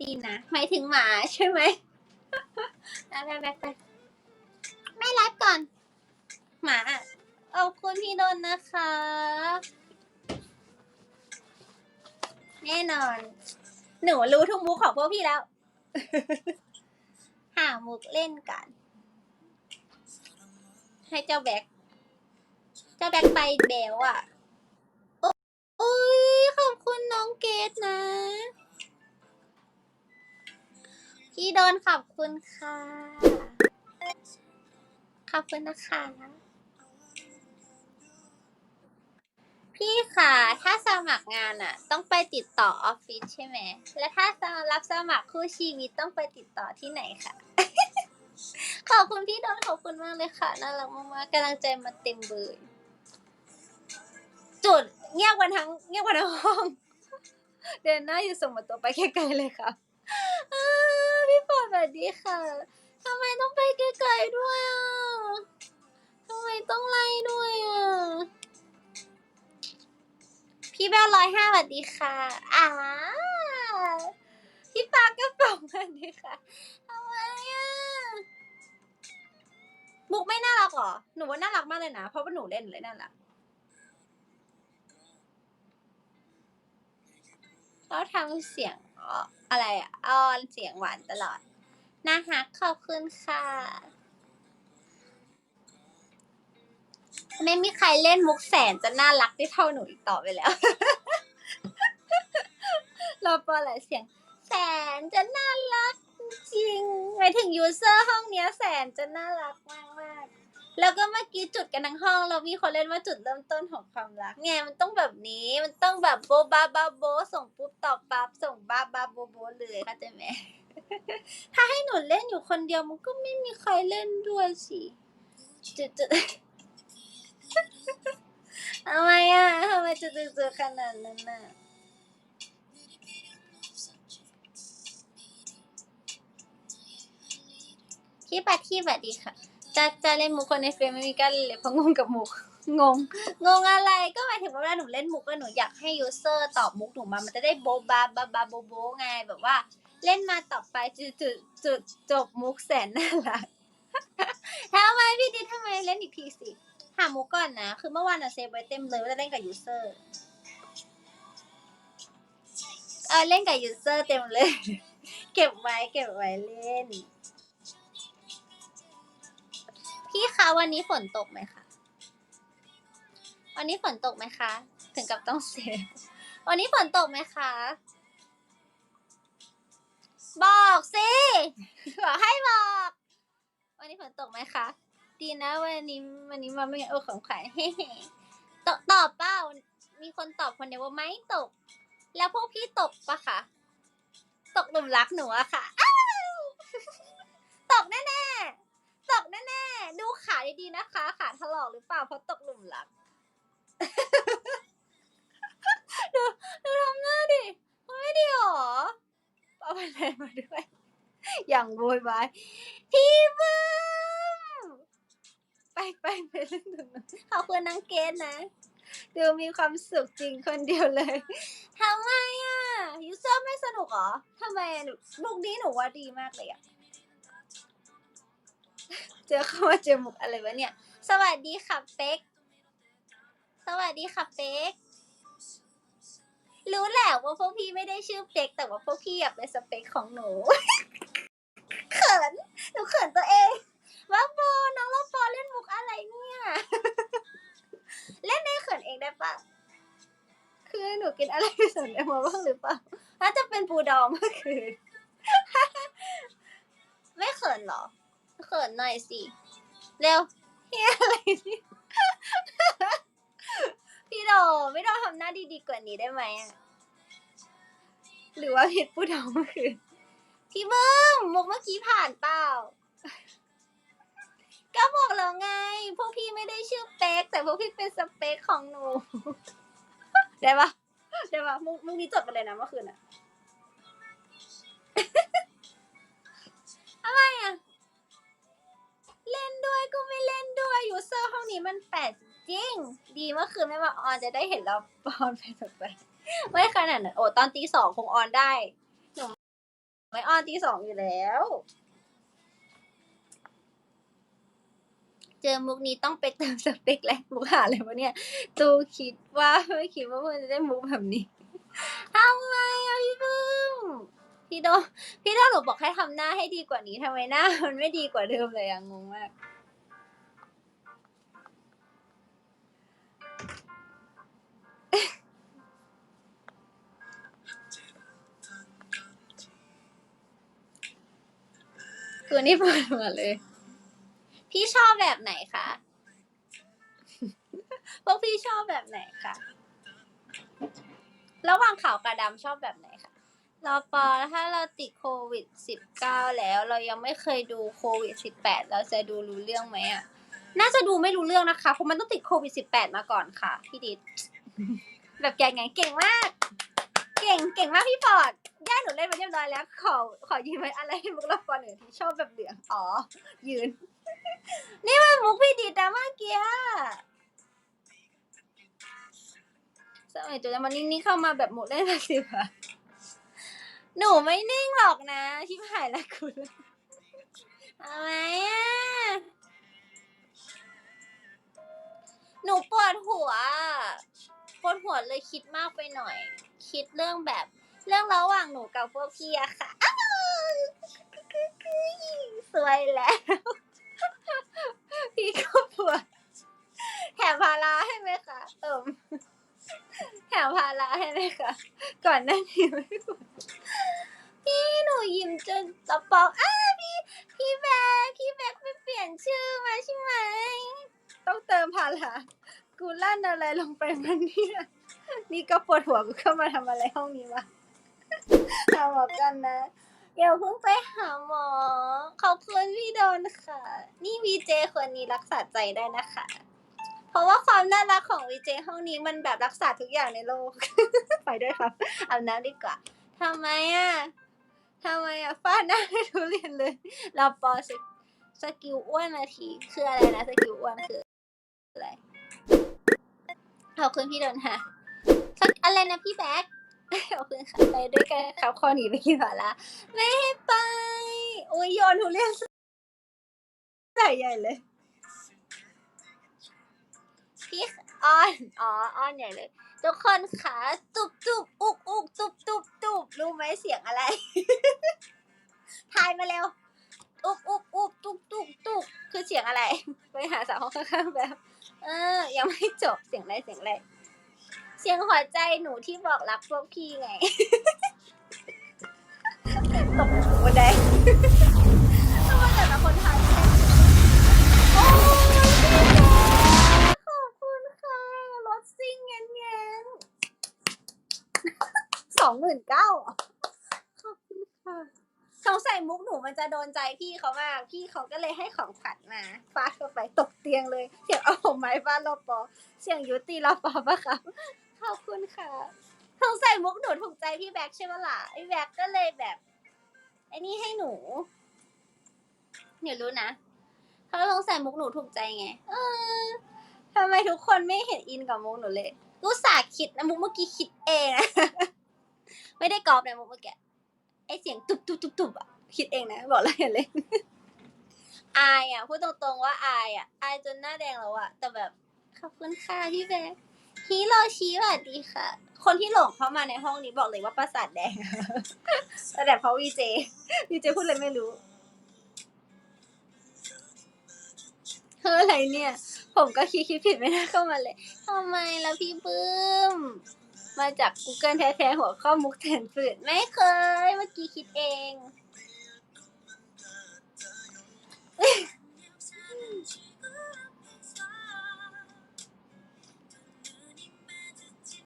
ดีนะหมายถึงหมาใช่ไหมไปไปไปไปไม่ไลฟ์ก่อน หมาอะขอบคุณพี่ดนนะคะ แน่นอน หนูรู้ทุกมุกของพวกพี่แล้ว หามุกเล่นกัน ให้เจ้าแบ็คเจ้าแบ็คไปเบลอะโอโอ้ยขอบคุณน้องเกดนะ พี่โดนขอบคุณค่ะ ขอบคุณนะคะ พี่ค่ะ ถ้าสมัครงานอะต้องไปติดต่อออฟฟิศใช่ไหม และถ้ารับสมัครคู่ชีวิตต้องไปติดต่อที่ไหนคะ ขอบคุณพี่โดนขอบคุณมากเลยค่ะน่ารักมากๆกำลังใจมาเต็มเบยจุดเงียบกันทั้งเงียบกันทั้งห้อง เดินหน้าอยู่ส่งมาตัวไปไกลๆเลยค่ะ วัสดีค่ะทำไมต้องไปไกลๆด้วยอะทำไมต้องไล่ด้วยอะ พี่แบลร้อยห้าสวัสดีค่ะอ่าพี่ปากกระป๋องสวัสดีค่ะทำไมอะมุกไม่น่ารักเหรอ หนูว่าน่ารักมากเลยนะ เพราะว่าหนูเล่นเลยน่ารักเขาทำเสียงอ๋ออะไรอะอ้อนเสียงหวานตลอด น่าฮักขอบคุณค่ะ ไม่มีใครเล่นมุกแสนจะน่ารักได้เท่าหนูอีกต่อไปแล้วรอปอหลายเสียง แสนจะน่ารักจริงหมายถึงยูเซอร์ห้องเนี้ยแสนจะน่ารักมากมากแล้วก็เมื่อกี้จุดกันทั้งห้อง เรามีคนเล่นว่าจุดเริ่มต้นของความรักไงมันต้องแบบนี้มันต้องแบบโบบาบาโบส่งปุ๊บตอบปั๊บส่งบ้าบาโบโบเลยเข้าใจไหม ถ้าให้หนูเล่นอยู่คนเดียวมันก็ไม่มีใครเล่นด้วยสิจุดจุดทำไมอะทำไมจุดจุดจุดขนาดนั้นน่ะพี่ปัดที่บัดดีค่ะ จะจะเล่นมุกคนในเฟรมไม่มีการเล่นเลยเพราะงงกับมุกงง งงอะไรก็หมายถึงว่าเวลาหนูเล่นมุกแล้วหนูอยากให้ยูเซอร์ตอบมุกหนูมา มันจะได้โบบาบาบาโบโบไงแบบว่า เล่นมาต่อไปจุดจุดจุดจบมุกแสนน่ารักทำไมพี่ดิทำไมเล่นอีกทีสิ หามุกก่อนนะ คือเมื่อวานอะเซฟไว้เต็มเลยว่าจะเล่นกับยูเซอร์เออเล่นกับยูเซอร์เต็มเลย เก็บไว้เก็บไว้เล่น พี่คะวันนี้ฝนตกไหมคะ วันนี้ฝนตกไหมคะ ถึงกับต้องเซฟวันนี้ฝนตกไหมคะ บอกสิบอกให้บอก วันนี้ฝนตกไหมคะ ดีนะวันนี้วันนี้มาไม่งั้นเออของขวัญเฮ้ตอบตอบเปล่ามีคนตอบคนเดียวว่าไม่ตก แล้วพวกพี่ตกปะคะตกหลุมรักหนูอะค่ะอ้าวตกแน่ๆตกแน่ๆดูขาดีๆนะคะ ขาถลอกหรือเปล่าเพราะตกหลุมรัก ดูดูทำหน้าดิไม่ดีหรอ เอาไปไหนมาด้วย อย่างโวยวายพี่บึ้มไปไปไปเล่นตรงนั้นขอบคุณนางเกณฑ์นะ ดูมีความสุขจริงคนเดียวเลยทำไมอะยูเซอร์ไม่สนุกเหรอทำไมอะหนูมุกนี้หนูว่าดีมากเลยอะ เจอเข้ามาเจอมุกอะไรวะเนี่ย สวัสดีค่ะเป๊ก สวัสดีค่ะเป๊ก รู้แหละว่าพวกพี่ไม่ได้ชื่อเป๊กแต่ว่าพวกพี่อยากเป็นสเปคของหนู เขินหนูเขินตัวเองว่าโบน้องว่าโบเล่นมุกอะไรเนี่ย เล่นในเขินเองได้ปะคือหนูกินอะไรไปสนใจมาบ้างหรือเปล่าน่าจะเป็นปูดองเมื่อคืนไม่เขินเหรอ เขินหน่อยสิ เร็วเฮียอะไรเนี่ย ไม่ต้องทำหน้าดีๆกว่านี้ได้ไหมอะหรือว่าผิดปูดองเมื่อคืนพี่เบิ้มมุกเมื่อกี้ผ่านเปล่า ก็บอกแล้วไง พวกพี่ไม่ได้ชื่อเป๊กแต่พวกพี่เป็นสเปคของหนู ได้ปะได้ปะมุกมุกนี้จดไปเลยนะเมื่อคืนอะทำไมอะเล่นด้วยก็ไม่เล่นด้วยยูเซอร์ห้องนี้มันแปลก จริง ดีเมื่อคืนไม่มาออนจะได้เห็นเราออนไปต่อไปไม่ขนาดนั้นโอ้ตอนตีสองคงออนได้หนูไม่ออนตีสองอยู่แล้ว เจอมุกนี้ต้องไปเติมสเปคแลกมุกหาเลยวะเนี่ย ตูคิดว่าไม่คิดว่าเพื่อนจะได้มุกแบบนี้ทำไมอะพี่บึ้มพี่โดพี่โดหนูบอกให้ทำหน้าให้ดีกว่านี้ทำไมหน้า มันไม่ดีกว่าเดิมเลยอะงงมาก คือนี่เปิดมาเลย พี่ชอบแบบไหนคะ พวกพี่ชอบแบบไหนคะ ระหว่างขาวกับดำชอบแบบไหนคะรอปอถ้าเราติดโควิดสิบเก้าแล้ว เรายังไม่เคยดูโควิดสิบแปดเราจะดูรู้เรื่องไหมอะ น่าจะดูไม่รู้เรื่องนะคะเพราะมันต้องติดโควิดสิบแปดมาก่อนค่ะ พี่ดิดแบบแกไงเก่งมาก เก่งเก่งมากพี่ฟอดย่าหนูเล่นมาเรียบร้อยแล้ว ขอขอยืนไว้อะไรให้มุกละครหนึ่งที่ชอบแบบเหลืองอ๋อ ยืน นี่มันมุกพี่ดิดนะเมื่อกี้สมัยจุดมันนิ่งๆเข้ามาแบบหมดเล่นแบบสิบอะหนูไม่นิ่งหรอกนะชิบหายล้วคุณอาไหมอะหนูปวดหัวปวดหัวเลยคิดมากไปหน่อย คิดเรื่องแบบ เรื่องระหว่างหนูกับพวกพี่อะค่ะอ้าวสวยแล้ว พี่ก็ปวดแถมพาราให้ไหมคะเอิมแถมพาราให้ไหมคะก่อนหน้านี้ไม่ปวดพี่หนูยิ้มจนสะปองอ้าพี่พี่แบกพี่แบกไปเปลี่ยนชื่อมาใช่ไหมต้องเติมพารากูลั่นอะไรลงไปมันเนี่ย นี่ก็ปวดหัวกูเข้ามาทำอะไรห้องนี้วะหาหมอกันนะ เดี๋ยวเพิ่งไปหาหมอ ขอบคุณพี่โดนค่ะ นี่วีเจคนนี้รักษาใจได้นะคะ เพราะว่าความน่ารักของวีเจห้องนี้มันแบบรักษาทุกอย่างในโลก ไปด้วยครับเอาน้ำดีกว่าทำไมอะทำไมอะฟาดหน้าให้ทุเรียนเลย เราปอสกสกิลอ้วนนาทีคืออะไรนะสกิลอ้วนคืออะไรขอบคุณพี่โดนค่ะ อะไรนะพี่แบ๊กขอบคุณค่ะไปด้วยกันครับข้อหนีไปกินหมาละไม่ให้ไปโอ้ยโยนทุเรียนใส่ใหญ่เลย พี่อ้อนอ๋ออ้อนใหญ่เลย ทุกคนคะตุบตุบอุกอุกตุบตุบตุบรู้ไหมเสียงอะไร ทายมาเร็ว อุบอุบอุบตุบตุบตุบคือเสียงอะไร ไปหาสาวข้างๆแบบ เออ ยังไม่จบเสียงอะไรเสียงอะไร เสียงหัวใจหนูที่บอกรักพวกพี่ไง ตกบันไดทำไมแต่ละคนทายไม่ได้โอ้ยพี่แจ๊คขอบคุณค่ะรถซิ่งเงี้ยเงี้ยสองหมื่นเก้าขอบคุณค่ะสงสัยมุกหนูมันจะโดนใจพี่เขามากพี่เขาก็เลยให้ของขวัญมาฟาดเข้าไปตกเตียงเลยเสียงเอาผมไม้ฟาดรอปอเสียงยุติรอปอปะคะ ขอบคุณค่ะสงสัยมุกหนูถูกใจพี่แบ็คใช่ไหมล่ะพี่แบ็คก็เลยแบบไอ้นี่ให้หนูเดี๋ยวรู้นะเขาสงสัยมุกหนูถูกใจไง เออทำไมทุกคนไม่เห็นอินกับมุกหนูเลยกูสาห์คิดนะมุกเมื่อกี้คิดเองนะไม่ได้กรอบนะมุกเมื่อกี้ไอเสียงตุบตุบตุบตุบอะคิดเองนะ บอกเลยเลยอายอะพูดตรงๆว่าอายอะอายจนหน้าแดงแล้วอะแต่แบบขอบคุณค่ะพี่แบ๊ค ฮิโรชิสวัสดีค่ะ คนที่หลงเข้ามาในห้องนี้บอกเลยว่าประสาทแดง แต่แบบเพราะวีเจวีเจพูดเลยไม่รู้เฮ้ออะไรเนี่ย ผมก็คิดคิดผิดไม่ได้เข้ามาเลยทำไมล่ะพี่ปื้ม มาจาก Google แท้ๆหัวข้อมุกแทนฝืดไม่เคย เมื่อกี้คิดเอง